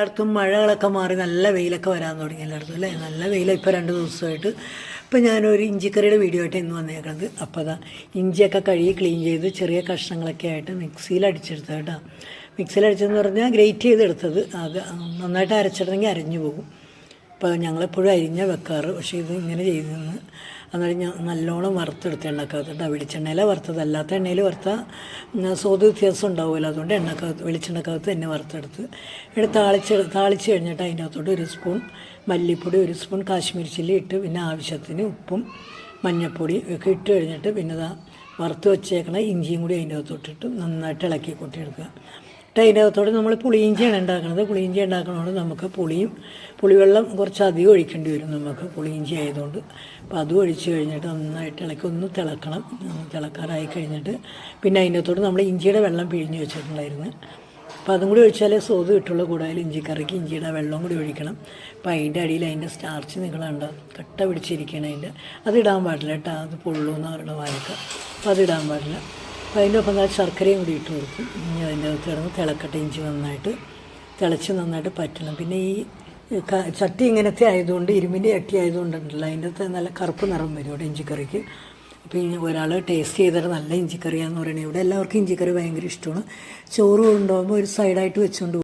എല്ലായിടത്തും മഴകളൊക്കെ മാറി നല്ല വെയിലൊക്കെ വരാൻ തുടങ്ങി എല്ലായിടത്തും അല്ലേ? നല്ല വെയിലാണ് ഇപ്പോൾ രണ്ട് ദിവസമായിട്ട്. ഇപ്പോൾ ഞാനൊരു ഇഞ്ചിക്കറിയുടെ വീഡിയോ ആയിട്ട് ഇന്ന് വന്നേക്കുന്നത് അപ്പോൾ അതാ ഇഞ്ചിയൊക്കെ കഴുകി ക്ലീൻ ചെയ്ത് ചെറിയ കഷ്ണങ്ങളൊക്കെ ആയിട്ട് മിക്സിയിൽ അടിച്ചെടുത്തത് കേട്ടോ മിക്സിയിൽ അടിച്ചതെന്ന് പറഞ്ഞാൽ ഗ്രേറ്റ് ചെയ്തെടുത്തത്. അത് നന്നായിട്ട് അരച്ചിടണമെങ്കിൽ അരഞ്ഞു പോകും. അപ്പോൾ ഞങ്ങളെപ്പോഴും അരിഞ്ഞ വെക്കാറ്. പക്ഷേ ഇത് ഇങ്ങനെ ചെയ്തെന്ന്. അന്നേരം ഞാൻ നല്ലോണം വറുത്തെടുത്ത് എണ്ണക്കകത്ത് കേട്ടോ വെളിച്ചെണ്ണയിലെ വറുത്തത്. അല്ലാത്ത എണ്ണയിൽ വറുത്ത സ്വാദ് വ്യത്യാസം ഉണ്ടാവില്ല അതുകൊണ്ട് എണ്ണക്കകത്ത് വെളിച്ചെണ്ണക്കകത്ത് തന്നെ വറുത്തെടുത്ത്. എടുത്ത് താളിച്ച് താളിച്ച് കഴിഞ്ഞിട്ട് അതിന്റെ അകത്തോട്ട് ഒരു സ്പൂൺ മല്ലിപ്പൊടി ഒരു സ്പൂൺ കാശ്മീരി ചില്ലി ഇട്ട് പിന്നെ ആവശ്യത്തിന് ഉപ്പും മഞ്ഞൾപ്പൊടി ഒക്കെ ഇട്ട് കഴിഞ്ഞിട്ട് പിന്നെ വറുത്ത് വെച്ചേക്കണ ഇഞ്ചിയും കൂടി അതിന്റെ അകത്തോട്ടിട്ട് നന്നായിട്ട് ഇളക്കി കൂട്ടിയെടുക്കുക. അകത്തോടെ നമ്മൾ പുളിയിഞ്ചിയാണ് ഉണ്ടാക്കുന്നത്. പുളിയിഞ്ചി ഉണ്ടാക്കണതുകൊണ്ട് നമുക്ക് പുളിയും പുളിവെള്ളം കുറച്ച് അധികം ഒഴിക്കേണ്ടി വരും നമുക്ക് പുളിയിഞ്ചി ആയതുകൊണ്ട്. അപ്പോൾ അതും ഒഴിച്ച് കഴിഞ്ഞിട്ട് നന്നായിട്ട് ഇളക്കി ഒന്ന് തിളക്കണം. തിളക്കാറായി കഴിഞ്ഞിട്ട് പിന്നെ അതിന്റെ അകത്തോട് നമ്മൾ ഇഞ്ചിയുടെ വെള്ളം പിഴിഞ്ഞ് വെച്ചിട്ടുണ്ടായിരുന്നു. അപ്പോൾ അതും കൂടി ഒഴിച്ചാലേ സ്വാദ് കിട്ടുള്ളൂ കൂടുതൽ ഇഞ്ചിക്കറിക്ക് ഇഞ്ചിയുടെ വെള്ളം കൂടി ഒഴിക്കണം. അപ്പോൾ അതിന്റെ അടിയിൽ അതിന്റെ സ്റ്റാർച്ച് നിങ്ങളുണ്ട് കട്ട പിടിച്ചിരിക്കണം അതിന്റെ അതിടാൻ പാടില്ല കേട്ടോ. അത് പൊള്ളൂന്ന് അവരുടെ വാഴക്ക അപ്പോൾ അതിടാൻ പാടില്ല. അപ്പോൾ അതിന്റെ ഒപ്പം ശർക്കരയും കൂടി ഇട്ട് കൊടുക്കും ഇനി അതിന്റെ അകത്ത് കിടന്ന് തിളക്കട്ടെ ഇഞ്ചി നന്നായിട്ട് തിളച്ച് നന്നായിട്ട് പറ്റണം. പിന്നെ ഈ ചട്ടി ഇങ്ങനത്തെ ആയതുകൊണ്ട് ഇരുമ്പിന്റെ ചട്ടി ആയതുകൊണ്ടുണ്ടല്ലോ അതിന്റെ അകത്ത് നല്ല കറുപ്പ് നിറം വരും ഇവിടെ ഇഞ്ചിക്കറിക്ക്. അപ്പോൾ ഇനി ഒരാൾ ടേസ്റ്റ് ചെയ്തിട്ട് നല്ല ഇഞ്ചിക്കറിയാന്ന് പറയണേ ഇവിടെ എല്ലാവർക്കും ഇഞ്ചിക്കറി ഭയങ്കര ഇഷ്ടമാണ്. ചോറ് കൊണ്ടുപോകുമ്പോൾ ഒരു സൈഡായിട്ട് വെച്ചുകൊണ്ട്